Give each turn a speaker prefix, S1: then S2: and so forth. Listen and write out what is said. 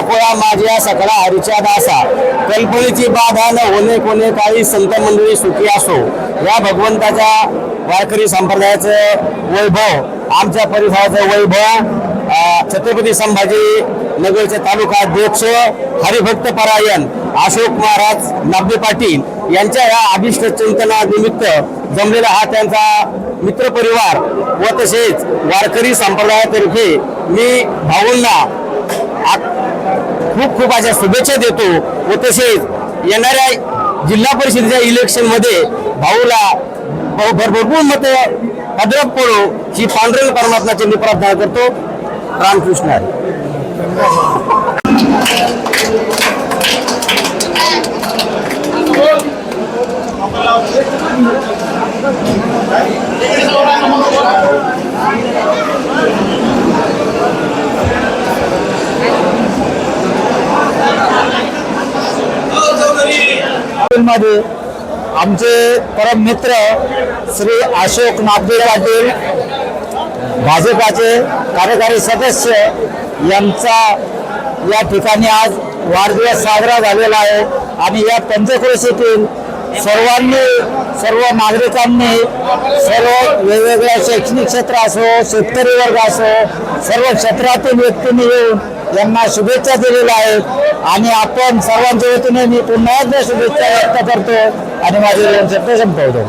S1: कोळा माझ्या सकाळा हरीच्या दासा. कल्पनेची बाधा न होणे कोणे काही संत मंडळी सुखी असो. या भगवंताच्या वारकरी संप्रदायाचं वैभव आमच्या परिसराचं वैभव छत्रपती संभाजी नगरचे तालुका अध्यक्ष हरिभक्त परायण अशोक महाराज नागदे पाटील यांच्या या अभिष्ट चिंतनानिमित्त जमलेला हा त्यांचा मित्रपरिवार व तसेच वारकरी संप्रदायातर्फे मी भाऊंना खूप खूप अशा शुभेच्छा देतो. व तसेच येणाऱ्या जिल्हा परिषदेच्या इलेक्शनमध्ये भाऊला भरपूर मते पदरात पडो ही पांढरंग परमात्माची मी प्रार्थना करतो. रामकृष्ण आहे
S2: मध्ये आमचे परम मित्र श्री अशोक नागदे पाटील भाजपाचे कार्यकारी सदस्य यांचा या ठिकाणी आज वाढदिवस साजरा झालेला आहे. आणि या पंचक्रोशीतील सर्वांनी सर्व नागरिकांनी सर्व वेगवेगळ्या शैक्षणिक क्षेत्र असो शेतकरी वर्ग असो सर्व क्षेत्रातील व्यक्तींनी येऊन यांना शुभेच्छा दिलेल्या आहेत. आणि आपण सर्वांच्या वतीने मी पुन्हा एकदा शुभेच्छा व्यक्त करतो आणि माझे शब्द संपवतो.